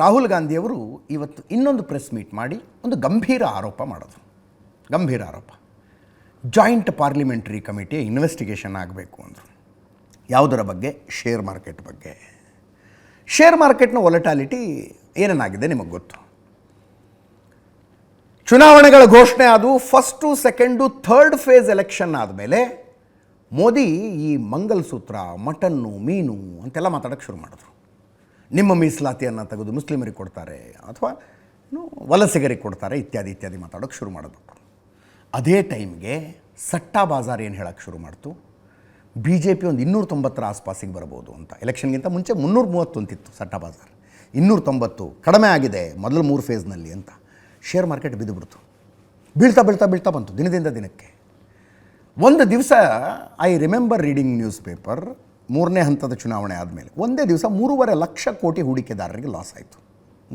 ರಾಹುಲ್ ಗಾಂಧಿಯವರು ಇವತ್ತು ಇನ್ನೊಂದು ಪ್ರೆಸ್ ಮೀಟ್ ಮಾಡಿ ಒಂದು ಗಂಭೀರ ಆರೋಪ ಮಾಡೋದು ಗಂಭೀರ ಆರೋಪ. ಜಾಯಿಂಟ್ ಪಾರ್ಲಿಮೆಂಟರಿ ಕಮಿಟಿ ಇನ್ವೆಸ್ಟಿಗೇಷನ್ ಆಗಬೇಕು ಅಂದರು. ಯಾವುದರ ಬಗ್ಗೆ? ಶೇರ್ ಮಾರ್ಕೆಟ್ ಬಗ್ಗೆ. ಶೇರ್ ಮಾರ್ಕೆಟ್ನ ಒಲಟಾಲಿಟಿ ಏನೇನಾಗಿದೆ ನಿಮಗೆ ಗೊತ್ತು? ಚುನಾವಣೆಗಳ ಘೋಷಣೆ ಅದು first second third phase election ಆದಮೇಲೆ ಮೋದಿ ಈ ಮಂಗಲಸೂತ್ರ, ಮಟನ್ನು, ಮೀನು ಅಂತೆಲ್ಲ ಮಾತಾಡೋಕ್ಕೆ ಶುರು ಮಾಡಿದ್ರು. ನಿಮ್ಮ ಮೀಸಲಾತಿಯನ್ನು ತೆಗೆದು ಮುಸ್ಲಿಮರಿಗೆ ಕೊಡ್ತಾರೆ ಅಥವಾ ವಲಸಿಗರಿಗೆ ಕೊಡ್ತಾರೆ ಇತ್ಯಾದಿ ಇತ್ಯಾದಿ ಮಾತಾಡೋಕ್ಕೆ ಶುರು ಮಾಡಿಬಿಟ್ರು ಅದೇ ಟೈಮ್ಗೆ ಸಟ್ಟಾ ಬಾಜಾರ್ ಏನು ಹೇಳೋಕ್ಕೆ ಶುರು ಮಾಡ್ತು? ಬಿ ಜೆ ಪಿ ಒಂದು ಇನ್ನೂರ ತೊಂಬತ್ತರ ಆಸ್ಪಾಸಿಗೆ ಬರ್ಬೋದು ಅಂತ. ಎಲೆಕ್ಷನ್ಗಿಂತ ಮುಂಚೆ ಮುನ್ನೂರ ಮೂವತ್ತು ಅಂತಿತ್ತು ಸಟ್ಟಾ ಬಾಜಾರ್. ಇನ್ನೂರ ತೊಂಬತ್ತು ಕಡಿಮೆ ಆಗಿದೆ ಮೊದಲು ಮೂರು ಫೇಸ್ನಲ್ಲಿ ಅಂತ. ಶೇರ್ ಮಾರ್ಕೆಟ್ ಬಿದ್ದುಬಿಡ್ತು ಬೀಳ್ತಾ ಬೀಳ್ತಾ ಬೀಳ್ತಾ ಬಂತು ದಿನದಿಂದ ದಿನಕ್ಕೆ. ಒಂದು ದಿವಸ I remember reading newspaper ಮೂರನೇ ಹಂತದ ಚುನಾವಣೆ ಆದಮೇಲೆ. ಒಂದೇ ದಿವಸ ಮೂರುವರೆ ಲಕ್ಷ ಕೋಟಿ ಹೂಡಿಕೆದಾರರಿಗೆ ಲಾಸ್ ಆಯಿತು.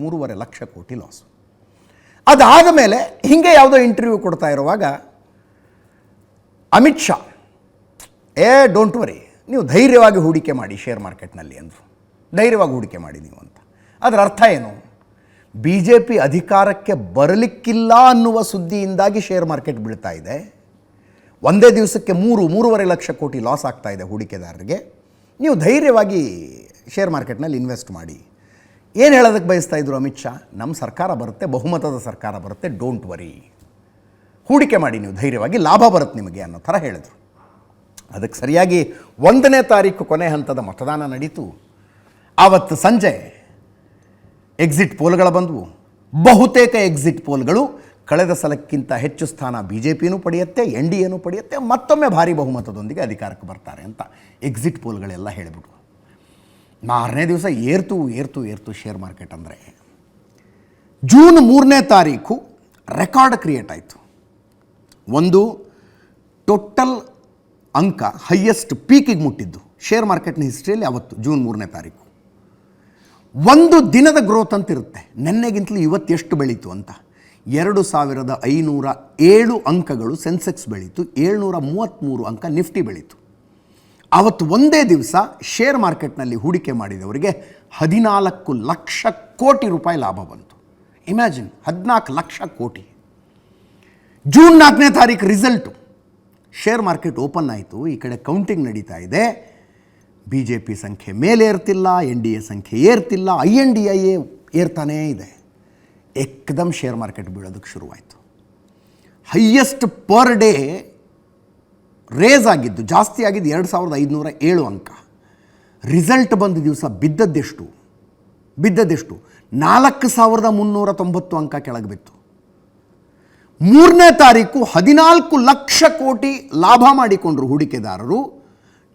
ಮೂರುವರೆ ಲಕ್ಷ ಕೋಟಿ ಲಾಸ್ ಅದಾದ ಮೇಲೆ ಹೀಗೆ ಯಾವುದೋ ಇಂಟರ್ವ್ಯೂ ಕೊಡ್ತಾ ಇರುವಾಗ ಅಮಿತ್ ಶಾ, ಏ ಡೋಂಟ್ ವರಿ ನೀವು ಧೈರ್ಯವಾಗಿ ಹೂಡಿಕೆ ಮಾಡಿ ಶೇರ್ ಮಾರ್ಕೆಟ್ನಲ್ಲಿ ಅಂದರು. ಧೈರ್ಯವಾಗಿ ಹೂಡಿಕೆ ಮಾಡಿ ನೀವು ಅಂತ. ಅದರ ಅರ್ಥ ಏನು? ಬಿ ಜೆ ಪಿ ಅಧಿಕಾರಕ್ಕೆ ಬರಲಿಕ್ಕಿಲ್ಲ ಅನ್ನುವ ಸುದ್ದಿಯಿಂದಾಗಿ ಶೇರ್ ಮಾರ್ಕೆಟ್ ಬೀಳ್ತಾ ಇದೆ. ಒಂದೇ ದಿವಸಕ್ಕೆ ಮೂರು, ಮೂರುವರೆ ಲಕ್ಷ ಕೋಟಿ ಲಾಸ್ ಆಗ್ತಾ ಇದೆ ಹೂಡಿಕೆದಾರರಿಗೆ. ನೀವು ಧೈರ್ಯವಾಗಿ ಶೇರ್ ಮಾರ್ಕೆಟ್ನಲ್ಲಿ ಇನ್ವೆಸ್ಟ್ ಮಾಡಿ. ಏನು ಹೇಳೋದಕ್ಕೆ ಬಯಸ್ತಾ ಇದ್ರು ಅಮಿತ್ ಶಾ? ನಮ್ಮ ಸರ್ಕಾರ ಬರುತ್ತೆ, ಬಹುಮತದ ಸರ್ಕಾರ ಬರುತ್ತೆ ಡೋಂಟ್ ವರಿ ಹೂಡಿಕೆ ಮಾಡಿ ನೀವು ಧೈರ್ಯವಾಗಿ ಲಾಭ ಬರುತ್ತೆ ನಿಮಗೆ ಅನ್ನೋ ಥರ ಹೇಳಿದರು. ಅದಕ್ಕೆ ಸರಿಯಾಗಿ ಒಂದನೇ ತಾರೀಕು ಕೊನೆ ಹಂತದ ಮತದಾನ ನಡೀತು. ಆವತ್ತು ಸಂಜೆ ಎಕ್ಸಿಟ್ ಪೋಲ್ಗಳ ಬಂದವು. ಬಹುತೇಕ ಎಕ್ಸಿಟ್ ಪೋಲ್ಗಳು ಕಳೆದ ಸಲಕ್ಕಿಂತ ಹೆಚ್ಚು ಸ್ಥಾನ ಬಿ ಜೆ ಪಿನೂ ಪಡೆಯುತ್ತೆ, ಎನ್ ಡಿ ಎನೂ ಪಡೆಯುತ್ತೆ, ಮತ್ತೊಮ್ಮೆ ಭಾರಿ ಬಹುಮತದೊಂದಿಗೆ ಅಧಿಕಾರಕ್ಕೆ ಬರ್ತಾರೆ ಅಂತ ಎಕ್ಸಿಟ್ ಪೋಲ್ಗಳೆಲ್ಲ ಹೇಳಿಬಿಟ್ರು ಮಾರನೇ ದಿವಸ ಏರ್ತು ಏರ್ತು ಏರ್ತು ಶೇರ್ ಮಾರ್ಕೆಟ್ ಅಂದರೆ ಜೂನ್ ಮೂರನೇ ತಾರೀಕು ರೆಕಾರ್ಡ್ ಕ್ರಿಯೇಟ್ ಆಯಿತು. ಒಂದು ಟೋಟಲ್ ಅಂಕ ಹೈಯೆಸ್ಟ್ ಪೀಕಿಗೆ ಮುಟ್ಟಿದ್ದು. ಶೇರ್ ಮಾರ್ಕೆಟ್ನ ಹಿಸ್ಟ್ರಿಯಲ್ಲಿ ಅವತ್ತು, ಜೂನ್ ಮೂರನೇ ತಾರೀಕು ಒಂದು ದಿನದ ಗ್ರೋತ್ ಅಂತ ಇರುತ್ತೆ ನೆನ್ನೆಗಿಂತಲೂ ಇವತ್ತು ಎಷ್ಟು ಬೆಳೀತು ಅಂತ. ಎರಡು ಸಾವಿರದ ಐನೂರ ಏಳು ಅಂಕಗಳು ಸೆನ್ಸೆಕ್ಸ್ ಬೆಳೀತು, ಏಳ್ನೂರ ಮೂವತ್ತ್ಮೂರು ಅಂಕ ನಿಫ್ಟಿ ಬೆಳೀತು. ಅವತ್ತು ಒಂದೇ ದಿವಸ ಶೇರ್ ಮಾರ್ಕೆಟ್ನಲ್ಲಿ ಹೂಡಿಕೆ ಮಾಡಿದವರಿಗೆ ಹದಿನಾಲ್ಕು ಲಕ್ಷ ಕೋಟಿ ರೂಪಾಯಿ ಲಾಭ ಬಂತು. ಇಮ್ಯಾಜಿನ್, ಹದಿನಾಲ್ಕು ಲಕ್ಷ ಕೋಟಿ. ಜೂನ್ ನಾಲ್ಕನೇ ತಾರೀಕು ರಿಸಲ್ಟು. ಶೇರ್ ಮಾರ್ಕೆಟ್ ಓಪನ್ ಆಯಿತು, ಈ ಕಡೆ ಕೌಂಟಿಂಗ್ ನಡೀತಾ ಇದೆ. ಬಿ ಜೆ ಪಿ ಸಂಖ್ಯೆ ಮೇಲೆ ಏರ್ತಿಲ್ಲ, ಎನ್ ಡಿ ಎ ಸಂಖ್ಯೆ ಏರ್ತಿಲ್ಲ, I N D I A ಏರ್ತಾನೇ ಇದೆ. ಏಕದಮ್ ಶೇರ್ ಮಾರ್ಕೆಟ್ ಬೀಳೋದಕ್ಕೆ ಶುರುವಾಯಿತು. ಹೈಯೆಸ್ಟ್ ಪರ್ ಡೇ ರೇಸ್ ಆಗಿದ್ದು, ಜಾಸ್ತಿ ಆಗಿದ್ದು ಎರಡು ಸಾವಿರದ ಐದುನೂರ ಏಳು ಅಂಕ. ರಿಸಲ್ಟ್ ಬಂದ ದಿವಸ ಬಿದ್ದದ್ದೆಷ್ಟು? ಬಿದ್ದದ್ದೆಷ್ಟು? ನಾಲ್ಕು ಸಾವಿರದ ಮುನ್ನೂರ ತೊಂಬತ್ತು ಅಂಕ ಕೆಳಗೆ ಬಿತ್ತು. ಮೂರನೇ ತಾರೀಕು ಹದಿನಾಲ್ಕು ಲಕ್ಷ ಕೋಟಿ ಲಾಭ ಮಾಡಿಕೊಂಡ್ರು ಹೂಡಿಕೆದಾರರು.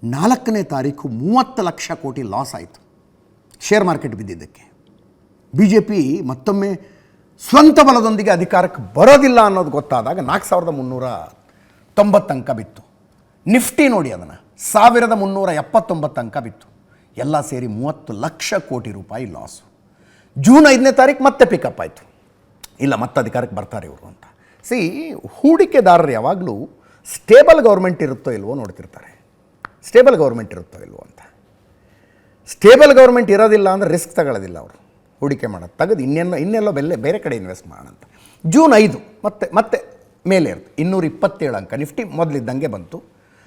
ನಾಲ್ಕನೇ ತಾರೀಕು ಮೂವತ್ತು ಲಕ್ಷ ಕೋಟಿ ಲಾಸ್ ಆಯಿತು. ಶೇರ್ ಮಾರ್ಕೆಟ್ ಬಿದ್ದಿದ್ದಕ್ಕೆ. ಬಿ ಜೆ ಪಿ ಮತ್ತೊಮ್ಮೆ ಸ್ವಂತ ಬಲದೊಂದಿಗೆ ಅಧಿಕಾರಕ್ಕೆ ಬರೋದಿಲ್ಲ ಅನ್ನೋದು ಗೊತ್ತಾದಾಗ ನಾಲ್ಕು ಸಾವಿರದ ಮುನ್ನೂರ ತೊಂಬತ್ತು ಅಂಕ ಬಿತ್ತು. ನಿಫ್ಟಿ ನೋಡಿ ಅದನ್ನು. ಸಾವಿರದ ಮುನ್ನೂರ ಎಪ್ಪತ್ತೊಂಬತ್ತು ಅಂಕ ಬಿತ್ತು. ಎಲ್ಲ ಸೇರಿ ಮೂವತ್ತು ಲಕ್ಷ ಕೋಟಿ ರೂಪಾಯಿ ಲಾಸು ಜೂನ್ ಐದನೇ ತಾರೀಕು ಮತ್ತೆ ಪಿಕಪ್ ಆಯಿತು. ಇಲ್ಲ, ಮತ್ತೆ ಅಧಿಕಾರಕ್ಕೆ ಬರ್ತಾರೆ ಇವರು ಅಂತ. ಸಿ ಹೂಡಿಕೆದಾರರು ಯಾವಾಗಲೂ ಸ್ಟೇಬಲ್ ಗೌರ್ಮೆಂಟ್ ಇರುತ್ತೋ ಇಲ್ವೋ ನೋಡ್ತಿರ್ತಾರೆ. ಸ್ಟೇಬಲ್ ಗೌರ್ಮೆಂಟ್ ಇರುತ್ತೋ ಇಲ್ವೋ ಅಂತ. ಸ್ಟೇಬಲ್ ಗೌರ್ಮೆಂಟ್ ಇರೋದಿಲ್ಲ ಅಂದರೆ ರಿಸ್ಕ್ ತಗೊಳ್ಳೋದಿಲ್ಲ ಅವರು. ಹೂಡಿಕೆ ಮಾಡೋದು. ತೆಗೆದು ಇನ್ನೆಲ್ಲ ಇನ್ನೆಲ್ಲೋ ಬೆಲೆ ಬೇರೆ ಕಡೆ ಇನ್ವೆಸ್ಟ್ ಮಾಡೋಣ ಜೂನ್ ಐದು, ಮತ್ತೆ ಮತ್ತೆ ಮೇಲೆ ಇರುತ್ತೆ. ಇನ್ನೂರ ಇಪ್ಪತ್ತೇಳು ಅಂಕ. ನಿಫ್ಟಿ ಮೊದಲಿದ್ದಂಗೆ ಬಂತು.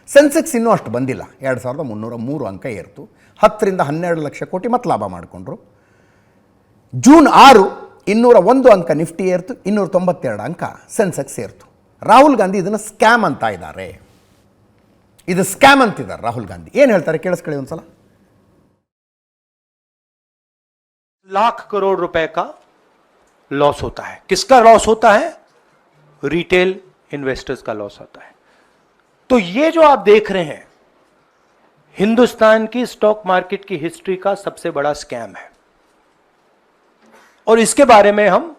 ಸೆನ್ಸೆಕ್ಸ್ ಇನ್ನೂ ಅಷ್ಟು ಬಂದಿಲ್ಲ. ಎರಡು ಸಾವಿರದ ಮುನ್ನೂರ ಮೂರು ಅಂಕ ಏರ್ತು. ಹತ್ತರಿಂದ ಹನ್ನೆರಡು ಲಕ್ಷ ಕೋಟಿ ಮತ್ತೆ ಲಾಭ ಮಾಡಿಕೊಂಡ್ರು. ಜೂನ್ ಆರು, ಇನ್ನೂರ ಒಂದು ಅಂಕ ನಿಫ್ಟಿ ಏರ್ತು. ಇನ್ನೂರ ತೊಂಬತ್ತೆರಡು ಅಂಕ ಸೆನ್ಸೆಕ್ಸ್ ಏರ್ತು. ರಾಹುಲ್ ಗಾಂಧಿ ಇದನ್ನು ಸ್ಕ್ಯಾಮ್ ಅಂತ ಇದ್ದಾರೆ ಇದು ಸ್ಕ್ಯಾಮ್ ಅಂತಿದ್ದಾರೆ ರಾಹುಲ್ ಗಾಂಧಿ. ಏನು ಹೇಳ್ತಾರೆ? ಕೇಳಿಸ್ಕೊಳ್ಳಿ ಒಂದ್ಸಲ. लाख करोड़ रुपए का लॉस होता है। किसका लॉस होता है? रिटेल इन्वेस्टर्स का लॉस होता है। तो ये जो आप देख रहे हैं, हिंदुस्तान की स्टॉक मार्केट की हिस्ट्री का सबसे बड़ा स्कैम है। और इसके बारे में हम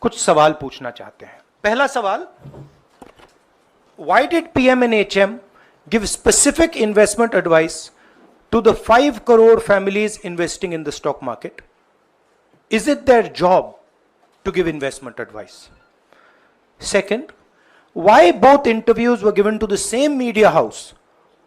कुछ सवाल पूछना चाहते हैं। पहला सवाल, why did PMNHM give specific investment advice to the 5 crore families investing in the stock market? Is it their job to give investment advice? Second, why both interviews were given to the same media house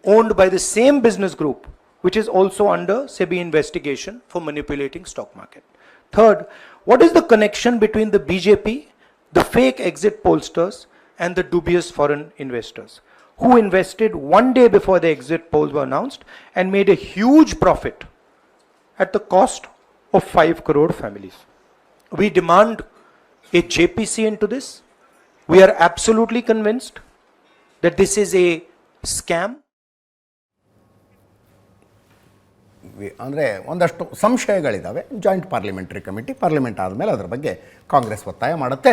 owned by the same business group which is also under SEBI investigation for manipulating stock market. Third, what is the connection between the BJP, the fake exit pollsters, and the dubious foreign investors who invested one day before the exit polls were announced and made a huge profit at the cost of 5 crore families? We demand a JPC into this. We are absolutely convinced that this is a scam. ಅಂದರೆ ಒಂದಷ್ಟು ಸಂಶಯಗಳಿದ್ದಾವೆ joint parliamentary committee parliament ಆದಮೇಲೆ ಅದರ ಬಗ್ಗೆ ಕಾಂಗ್ರೆಸ್ ಒತ್ತಾಯ ಮಾಡುತ್ತೆ